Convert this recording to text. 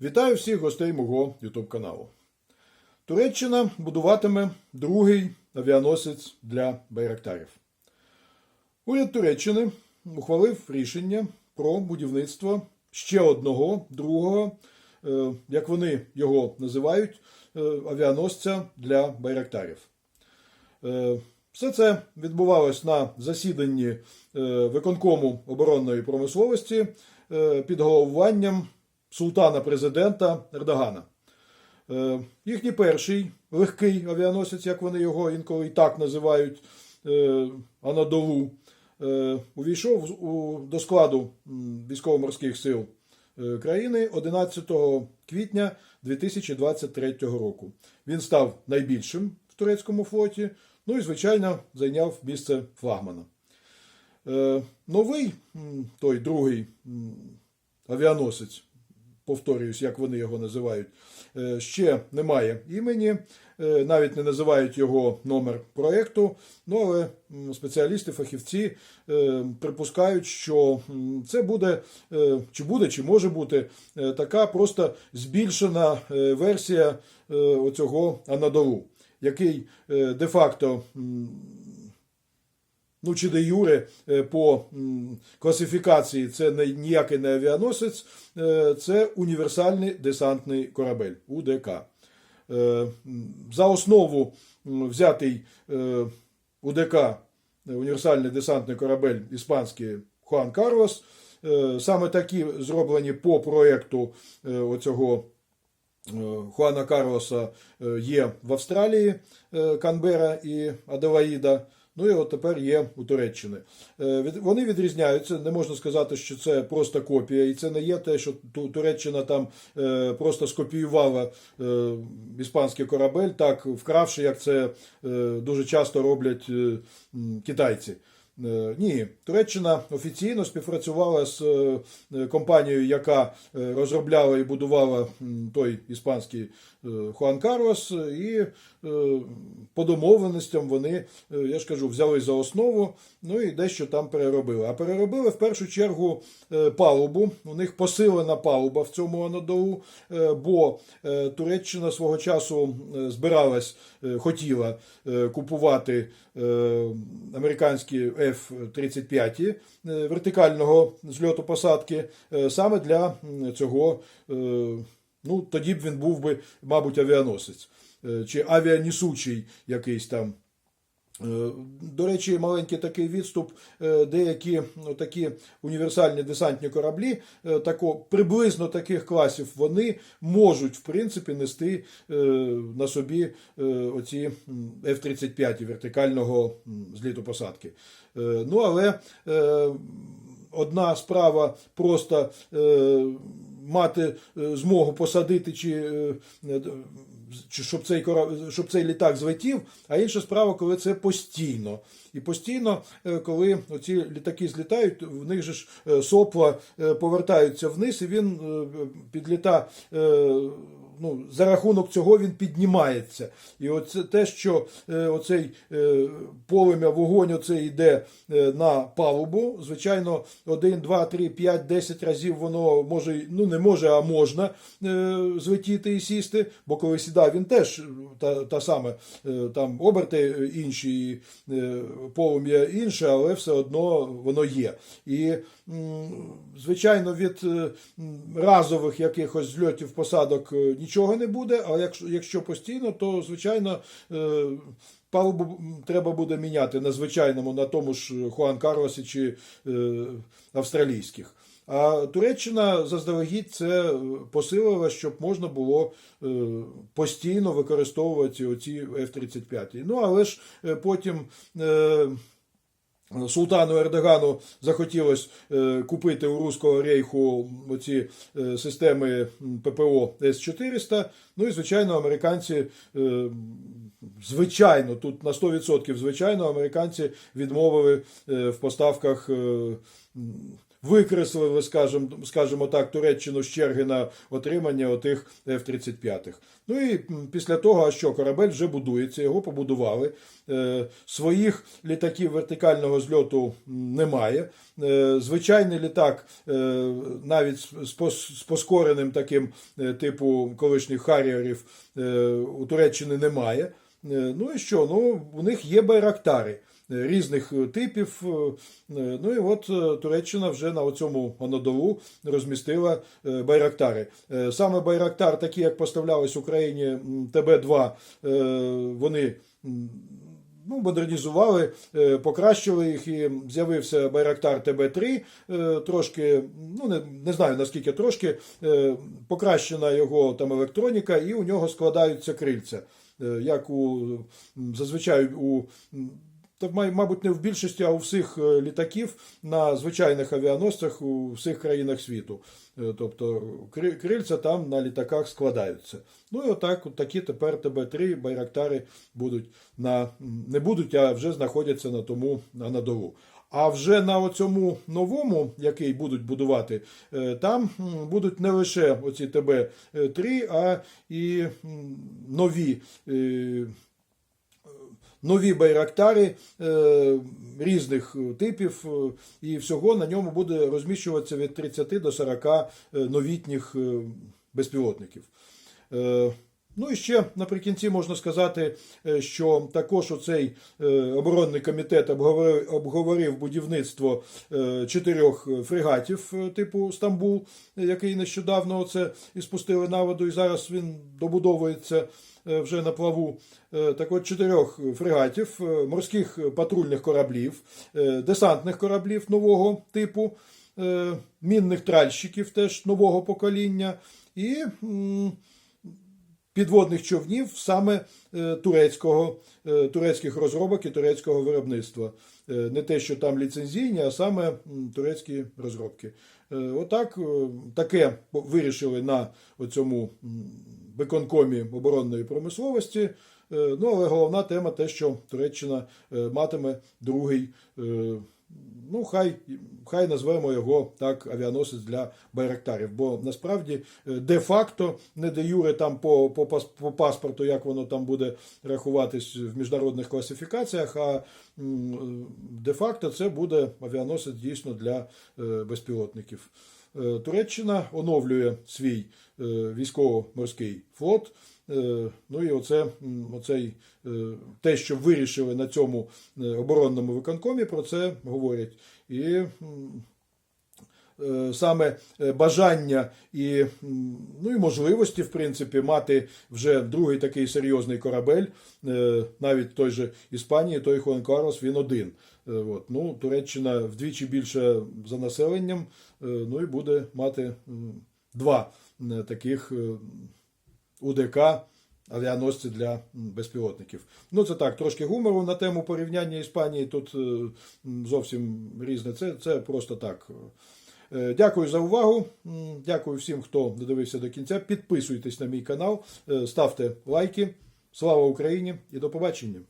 Вітаю всіх гостей мого YouTube каналу. Туреччина будуватиме другий авіаносець для байрактарів. Уряд Туреччини ухвалив рішення про будівництво ще одного другого, е, як вони його називають, е, авіаносця для байрактарів. Е, Все це відбувалось на засіданні виконкому оборонної промисловості під головуванням султана президента Ердогана. Е, Їхній перший легкий авіаносець, як вони його інколи і так називають, е, Анадолу, е, увійшов до складу військово-морських сил країни 11 квітня 2023 року. Він став найбільшим в турецькому флоті, ну і, звичайно, зайняв місце флагмана. Новий, той другий авіаносець, повторююсь, як вони його називають, е, ще немає імені, е, навіть не називають його номер проєкту. Ну, але спеціалісти, фахівці е, припускають, що це буде, чи буде, чи може бути така просто збільшена версія оцього Анадолу, який де-факто. Ну, чи де Юре е, по класифікації це не ніякий не авіаносець, е, це універсальний десантний корабель УДК. Е, За основу взятий УДК, універсальний десантний корабель іспанський Хуан Карлос. Саме такі зроблені по проєкту оцього Хуана Карлоса є в Австралії Канбера і Аделаїда. Ну і от тепер є у Туреччини. Е, Вони відрізняються. Не можна сказати, що це просто копія, і це не є те, що Туреччина там е, просто скопіювала е, іспанський корабель, так вкравши, як це дуже часто роблять китайці. Ні, Туреччина офіційно співпрацювала з компанією, яка розробляла і будувала той іспанський Хуан Карлос, і по домовленостям вони, е, я ж кажу, взяли за основу, ну і дещо там переробили. А переробили в першу чергу е, палубу. У них посилена палуба в цьому Анадолу, е, бо е, Туреччина свого часу е, збиралась, е, хотіла е, купувати е, американські F-35 е, вертикального зльоту посадки е, саме для цього. е, Ну, тоді б він був би, мабуть, авіаносець е, чи авіанісучий якийсь там. Е, До речі, маленький такий відступ. Е, Деякі ну, такі універсальні десантні кораблі, е, тако, приблизно таких класів, вони можуть в принципі нести е, на собі е, оці м, F-35 вертикального зліту посадки. Е, Ну, але е, одна справа просто е, мати е, змогу посадити чи. Щоб цей щоб цей літак злетів, а інша справа, коли це постійно. І постійно, е, коли ці літаки злітають, в них же ж е, сопла е, повертаються вниз, і він підліта. Ну, за рахунок цього він піднімається. І оце те, що е, оцей е, полем'я, вогонь оце йде е, на палубу. Звичайно, 1, 2, 3, 5, 10 разів воно може, ну не може, а можна е, злетіти і сісти, бо коли сідав, він теж та, та саме е, там оберти інші, е, полум'я інше, але все одно воно є. І, звичайно, від е, разових якихось зльотів посадок е, нічого не буде, а якщо, якщо постійно, то звичайно. Палубу треба буде міняти на звичайному, на тому ж Хуан Карлосі чи е, австралійських. А Туреччина заздалегідь це посилила, щоб можна було е, постійно використовувати оці F-35. Ну, але ж е, потім. Е, Султану Ердогану захотілося е, купити у Руського рейху оці е, системи ППО С-400. Ну і, звичайно, американці, е, звичайно, тут на 100% звичайно, американці відмовили в поставках викреслили, скажімо, скажімо так, Туреччину з черги на отримання отих F-35. Ну і після того, а що корабель вже будується, його побудували. Е, Своїх літаків вертикального зльоту немає. Е, Звичайний літак, е, навіть з поскореним таким типу колишніх харіерів у Туреччини немає. Ну і що? Ну, у них є байрактари різних е, типів. е, е, Ну і от Туреччина вже на цьому Анадолу розмістила байрактари. Саме байрактар, такі як поставлялись Україні ТБ-2, е, вони. Ну, модернізували, покращили їх, і з'явився Байрактар ТБ-3, е, трошки, ну не, не знаю наскільки трошки, покращена його там електроніка, і у нього складаються крильця. Як у зазвичай у мабуть, не в більшості, а у всіх е, літаків на звичайних авіаносцях у всіх країнах світу. Е, Тобто крильця там на літаках складаються. Ну і отак, от такі тепер ТБ-3 байрактари будуть на не будуть, а вже знаходяться на тому Анадолу. А вже на цьому новому, який будуть будувати, е, там будуть не лише оці ТБ-3, а і нові. Нові байрактари е, різних типів, е, і всього на ньому буде розміщуватися від 30 до 40 е, новітніх безпілотників. Ну і ще наприкінці можна сказати, е, що також оцей е, оборонний комітет обговорив, будівництво е, чотирьох фрегатів типу Стамбул, який нещодавно оце і спустили на воду, і зараз він добудовується вже на плаву. Так от чотирьох фрегатів, морських патрульних кораблів, десантних кораблів нового типу, мінних тральщиків теж нового покоління і підводних човнів саме е, турецького, е, турецьких розробок і турецького виробництва. Е, Не те, що там ліцензійні, а саме турецькі розробки. Отак таке вирішили на цьому виконкомі оборонної промисловості. Ну, але головна тема те, що Туреччина матиме другий, ну хай, хай назвемо його так, авіаносець для байрактарів. Бо насправді е, де-факто, не де юре там по, по, по паспорту, як воно там буде рахуватись в міжнародних класифікаціях, а де-факто це буде авіаносець дійсно для е, безпілотників. Е, Туреччина оновлює свій е, військово-морський флот. Е, Ну і оце, оцей, е, те, що вирішили на цьому е, оборонному виконкомі, про це говорять. І саме бажання і, ну, і можливості, в принципі, мати вже другий такий серйозний корабель, навіть той же Іспанії, той Хуан Карлос, він один. От. Ну, Туреччина вдвічі більше за населенням, ну і буде мати два таких УДК авіаносці для безпілотників. Ну, це так, трошки гумору на тему порівняння Іспанії. Тут е, зовсім різне. Це, це просто так. Е, Дякую за увагу. Дякую всім, хто додивився до кінця. Підписуйтесь на мій канал, е, ставте лайки. Слава Україні і до побачення!